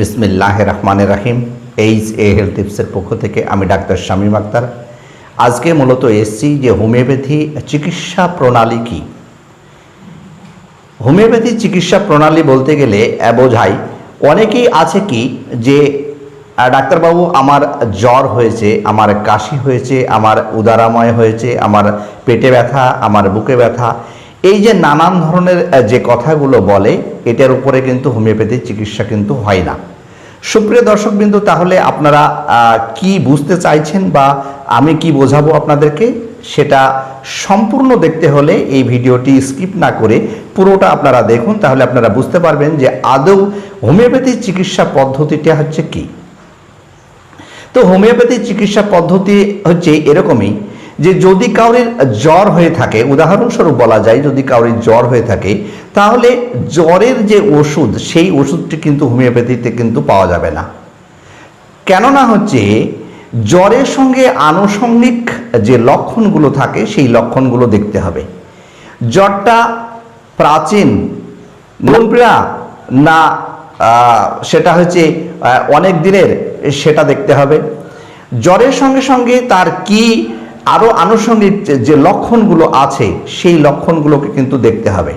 বিসমিল্লাহ রহমানের রাহিম H A health টিপসের পক্ষ থেকে আমি ডাক্তার শামীম আক্তার। আজকে মূলত এসছি যে হোমিওপ্যাথি চিকিৎসা প্রণালী কি? হোমিওপ্যাথি চিকিৎসা প্রণালী বলতে গেলে বোঝায়, অনেকেই আছে কি যে ডাক্তারবাবু আমার জ্বর হয়েছে, আমার কাশি হয়েছে, আমার উদারাময় হয়েছে, আমার পেটে ব্যথা, আমার বুকে ব্যথা এই যে নানান ধরনের যে কথাগুলো বলে, এটার উপরে কিন্তু হোমিওপ্যাথি চিকিৎসা কিন্তু হয় না। সুপ্রিয় দর্শকবিন্দু, তাহলে আপনারা কি বুঝতে চাইছেন বা আমি কি বোঝাবো আপনাদেরকে, সেটা সম্পূর্ণ দেখতে হলে এই ভিডিওটি স্কিপ না করে পুরোটা আপনারা দেখুন, তাহলে আপনারা বুঝতে পারবেন যে আদৌ হোমিওপ্যাথি চিকিৎসা পদ্ধতিটা হচ্ছে কি। তো হোমিওপ্যাথি চিকিৎসা পদ্ধতি হচ্ছে এরকমই যে যদি কাউরির জ্বর হয়ে থাকে, উদাহরণস্বরূপ বলা যায় যদি কাউরির জ্বর হয়ে থাকে, তাহলে জ্বরের যে ওষুধ, সেই ওষুধটি কিন্তু হোমিওপ্যাথিতে কিন্তু পাওয়া যাবে না। কেননা হচ্ছে, জ্বরের সঙ্গে আনুষঙ্গিক যে লক্ষণগুলো থাকে, সেই লক্ষণগুলো দেখতে হবে। জ্বরটা প্রাচীন নোংরা না সেটা হচ্ছে অনেক দিনের, সেটা দেখতে হবে। জ্বরের সঙ্গে সঙ্গে তার কি আরও আনুষঙ্গিক যে- লক্ষণগুলো আছে, সেই লক্ষণগুলোকে কিন্তু দেখতে হবে।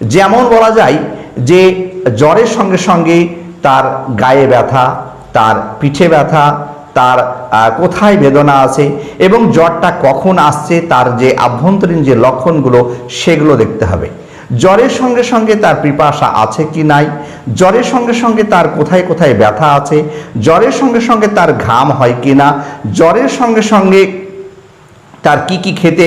যেমন বলা যায় যে, জ্বরের সঙ্গে সঙ্গে তার গায়ে ব্যথা, তার পিঠে ব্যথা, তার কোথায় বেদনা আছে এবং জ্বরটা কখন আসছে, তার যে আভ্যন্তরীণ যে লক্ষণগুলো, সেগুলো দেখতে হবে। জ্বরের সঙ্গে সঙ্গে তার পিপাসা আছে কি নাই? জ্বরের সঙ্গে সঙ্গে তার কোথায় কোথায় ব্যথা আছে? জ্বরের সঙ্গে সঙ্গে তার ঘাম হয় কি না? জ্বরের সঙ্গে সঙ্গে তার কি কি খেতে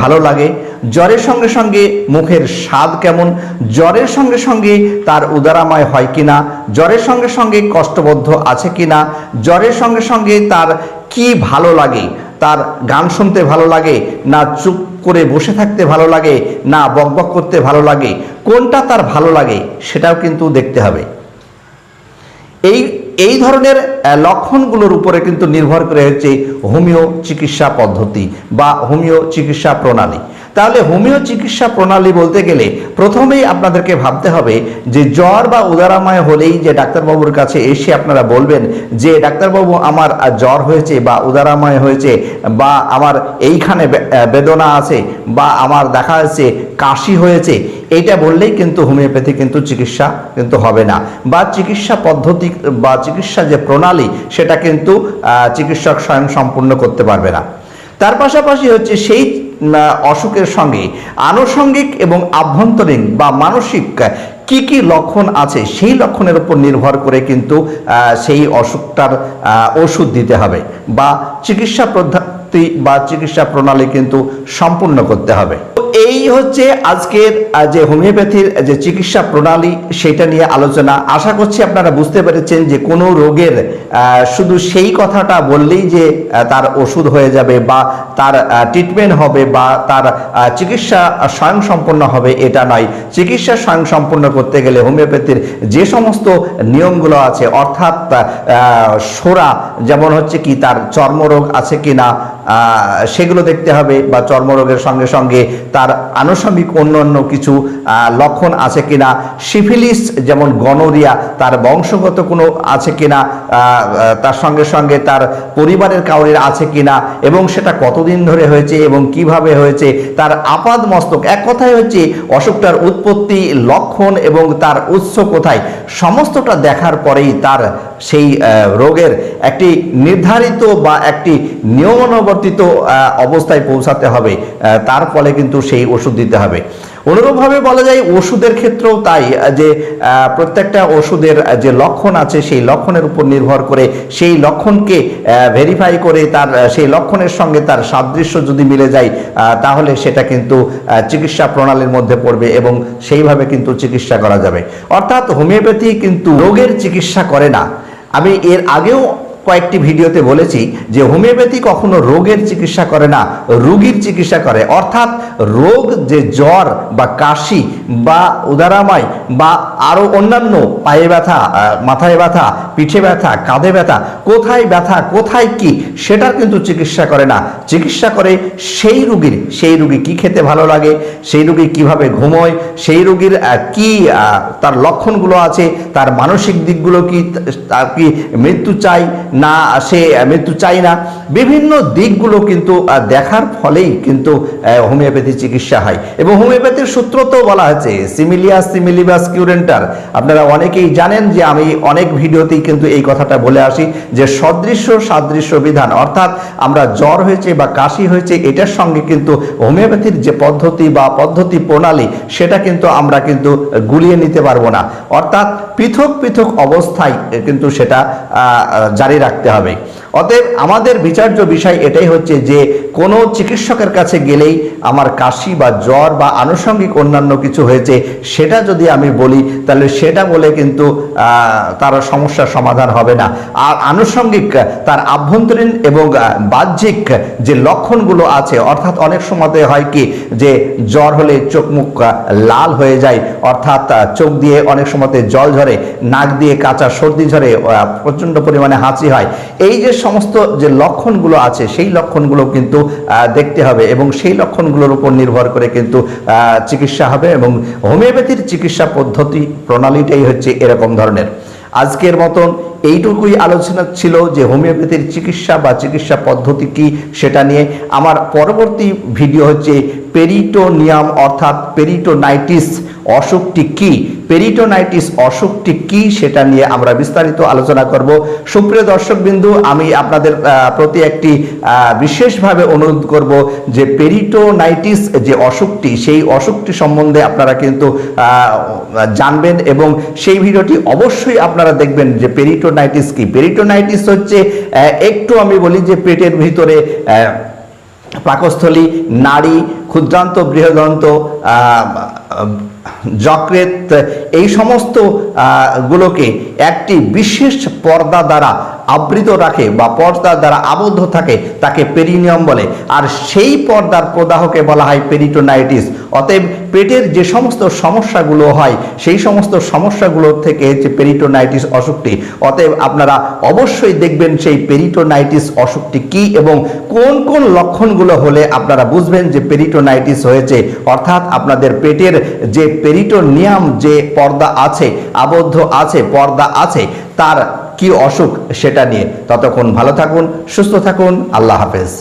ভালো লাগে? জ্বরের সঙ্গে সঙ্গে মুখের স্বাদ কেমন? জ্বরের সঙ্গে সঙ্গে তার উদারাময় হয় কিনা? জ্বরের সঙ্গে সঙ্গে কষ্টবদ্ধ আছে কিনা? জ্বরের সঙ্গে সঙ্গে তার কি ভালো লাগে? তার গান শুনতে ভালো লাগে? না চুপ করে বসে থাকতে ভালো লাগে? না বকবক করতে ভালো লাগে? কোনটা তার ভালো লাগে, সেটাও কিন্তু দেখতে হবে। এই এই ধরনের লক্ষণগুলোর উপরে কিন্তু নির্ভর করে হচ্ছে হোমিও চিকিৎসা পদ্ধতি বা হোমিও চিকিৎসা প্রণালী। তাহলে হোমিও চিকিৎসা প্রণালী বলতে গেলে প্রথমেই আপনাদেরকে ভাবতে হবে যে জ্বর বা উদারাময় হলেই যে ডাক্তারবাবুর কাছে এসে আপনারা বলবেন যে, ডাক্তারবাবু, আমার জ্বর হয়েছে বা উদারাময় হয়েছে বা আমার এইখানে বেদনা আছে বা আমার দেখা যাচ্ছে কাশি হয়েছে। এইটা বললেই কিন্তু হোমিওপ্যাথি কিন্তু চিকিৎসা কিন্তু হবে না। বা চিকিৎসা পদ্ধতি, বা চিকিৎসা যে প্রণালী, সেটা কিন্তু চিকিৎসক স্বয়ং সম্পূর্ণ করতে পারবে না। তার পাশাপাশি হচ্ছে সেই অসুখের সঙ্গে আনুষঙ্গিক এবং আভ্যন্তরীণ বা মানসিক কি কি লক্ষণ আছে, সেই লক্ষণের উপর নির্ভর করে কিন্তু সেই অসুখটার ওষুধ দিতে হবে বা চিকিৎসা পদ্ধতি বা চিকিৎসা প্রণালী কিন্তু সম্পূর্ণ করতে হবে। এই হচ্ছে আজকের যে হোমিওপ্যাথির যে চিকিৎসা প্রণালী, সেটা নিয়ে আলোচনা। আশা করছি আপনারা বুঝতে পেরেছেন যে কোনো রোগের শুধু সেই কথাটা বললেই যে তার ওষুধ হয়ে যাবে বা তার ট্রিটমেন্ট হবে বা তার চিকিৎসা স্বয়ং সম্পন্ন হবে, এটা নয়। চিকিৎসা স্বয়ং সম্পন্ন করতে গেলে হোমিওপ্যাথির যে সমস্ত নিয়মগুলো আছে, অর্থাৎ সোরা, যেমন হচ্ছে কি তার চর্মরোগ আছে কি না সেগুলো দেখতে হবে বা চর্মরোগের সঙ্গে সঙ্গে তার আনুষঙ্গিক অন্যান্য কিছু লক্ষণ আছে কিনা। সিফিলিস যেমন গনোরিয়া, তার বংশগত কোনো আছে কিনা তার সঙ্গে সঙ্গে তার পরিবারের কাউরের আছে কিনা এবং সেটা কতদিন ধরে হয়েছে এবং কীভাবে হয়েছে, তার আপাদ মস্তক। এক কথায় হচ্ছে অসুখটার উৎপত্তি, লক্ষণ এবং তার উৎস কোথায়, সমস্তটা দেখার পরেই তার সেই রোগের একটি নির্ধারিত বা একটি নিয়মানুবর্তিত অবস্থায় পৌঁছাতে হবে তার ফলে কিন্তু সেই ওষুধ দিতে হবে। অনুরূপভাবে বলা যায়, ওষুধের ক্ষেত্রেও তাই যে প্রত্যেকটা ওষুধের যে লক্ষণ আছে, সেই লক্ষণের উপর নির্ভর করে সেই লক্ষণকে ভেরিফাই করে তার সেই লক্ষণের সঙ্গে তার সাদৃশ্য যদি মিলে যায় তাহলে সেটা কিন্তু চিকিৎসা প্রণালীর মধ্যে পড়বে এবং সেইভাবে কিন্তু চিকিৎসা করা যাবে। অর্থাৎ হোমিওপ্যাথি কিন্তু রোগের চিকিৎসা করে না। আমি এর আগেও কয়েকটি ভিডিওতে বলেছি যে হোমিওপ্যাথি কখনো রোগের চিকিৎসা করে না, রোগীর চিকিৎসা করে। অর্থাৎ রোগ যে জ্বর বা কাশি বা উদারাময় বা আরও অন্যান্য পায়ে ব্যথা মাথায় ব্যথা, পিঠে ব্যথা, কাঁধে ব্যথা, কোথায় ব্যথা, কোথায় কি, সেটার কিন্তু চিকিৎসা করে না। চিকিৎসা করে সেই রুগীর, সেই রুগী কি খেতে ভালো লাগে, সেই রুগী কীভাবে ঘুমোয়, সেই রুগীর কি তার লক্ষণগুলো আছে, তার মানসিক দিকগুলো কি তার কি মৃত্যু চাই না, সে মৃত্যু চাই না। বিভিন্ন দিকগুলো কিন্তু দেখার ফলেই কিন্তু হোমিওপ্যাথি চিকিৎসা হয়। এবং হোমিওপ্যাথির সূত্র তো বলা হয়েছে, সিমিলিয়াস সিমিলিবাস কিউরেন্টার আপনারা অনেকেই জানেন যে আমি অনেক ভিডিওতেই কিন্তু এই কথাটা বলে আসি যে সদৃশ্য, সাদৃশ্য বিধান। অর্থাৎ আমরা জ্বর হয়েছে বা কাশি হয়েছে, এটার সঙ্গে কিন্তু হোমিওপ্যাথির যে পদ্ধতি বা পদ্ধতি প্রণালী, সেটা কিন্তু আমরা কিন্তু গুলিয়ে নিতে পারব না। অর্থাৎ পৃথক পৃথক অবস্থায় কিন্তু সেটা জারি রাখতে হবে। অতএব আমাদের বিচার্য বিষয় এটাই হচ্ছে যে, কোনো চিকিৎসকের কাছে গেলেই আমার কাশি বা জ্বর বা আনুষঙ্গিক অন্যান্য কিছু হয়েছে, সেটা যদি আমি বলি, তাহলে সেটা বলে কিন্তু তার সমস্যার সমাধান হবে না। আর আনুষঙ্গিক, তার আভ্যন্তরীণ এবং বাহ্যিক যে লক্ষণগুলো আছে, অর্থাৎ অনেক সময়তে হয় কি যে, জ্বর হলে চোখ মুখ লাল হয়ে যায়, অর্থাৎ চোখ দিয়ে অনেক সময়তে জল ঝরে, নাক দিয়ে কাঁচা সর্দি ঝরে প্রচণ্ড পরিমাণে হাঁচি হয়। এই যে সমস্ত যে লক্ষণগুলো আছে, সেই লক্ষণগুলো কিন্তু দেখতে হবে এবং সেই লক্ষণগুলোর উপর নির্ভর করে কিন্তু চিকিৎসা হবে এবং হোমিওপ্যাথির চিকিৎসা পদ্ধতি, প্রণালীটাই হচ্ছে এরকম ধরনের। আজকের মতন এইটুকুই আলোচনা ছিল যে হোমিওপ্যাথির চিকিৎসা বা চিকিৎসা পদ্ধতি কি সেটা নিয়ে। আমার পরবর্তী ভিডিও হচ্ছে পেরিটোনিয়াম, অর্থাৎ পেরিটোনাইটিস অসুখটি কি? পেরিটোনাইটিস অসুখটি কি সেটা নিয়ে আমরা বিস্তারিত আলোচনা করব। সুপ্রিয় দর্শকবিন্দু, আমি আপনাদের প্রতি একটি বিশেষভাবে অনুরোধ করব যে পেরিটোনাইটিস যে অসুখটি, সেই অসুখটি সম্বন্ধে আপনারা কিন্তু জানবেন এবং সেই ভিডিওটি অবশ্যই আপনারা দেখবেন যে পেরিটোনাইটিস কি। পেরিটোনাইটিস হচ্ছে একটু আমি বলি যে পেটের ভিতরে পাকস্থলী নাড়ি ক্ষুদ্রান্ত বৃহদন্ত যকৃত এই সমস্ত গুলোকে একটি বিশেষ পর্দা দ্বারা আবৃত রাখে বা পর্দার দ্বারা আবদ্ধ থাকে, তাকে পেরিনিয়ম বলে। আর সেই পর্দার প্রদাহকে বলা হয় পেরিটোনাইটিস অতএব পেটের যে সমস্ত সমস্যাগুলো হয়, সেই সমস্ত সমস্যাগুলোর থেকে হচ্ছে পেরিটোনাইটিস অসুখটি। অতএব আপনারা অবশ্যই দেখবেন সেই পেরিটোনাইটিস অসুখটি কি এবং কোন কোন লক্ষণগুলো হলে আপনারা বুঝবেন যে পেরিটোনাইটিস হয়েছে। অর্থাৎ আপনাদের পেটের যে পেরিটোনিয়াম যে পর্দা আছে, আবদ্ধ আছে, পর্দা আছে, তার কি অসুখ সেটা নিয়ে। ততক্ষণ ভালো থাকুন সুস্থ থাকুন আল্লাহ হাফেজ।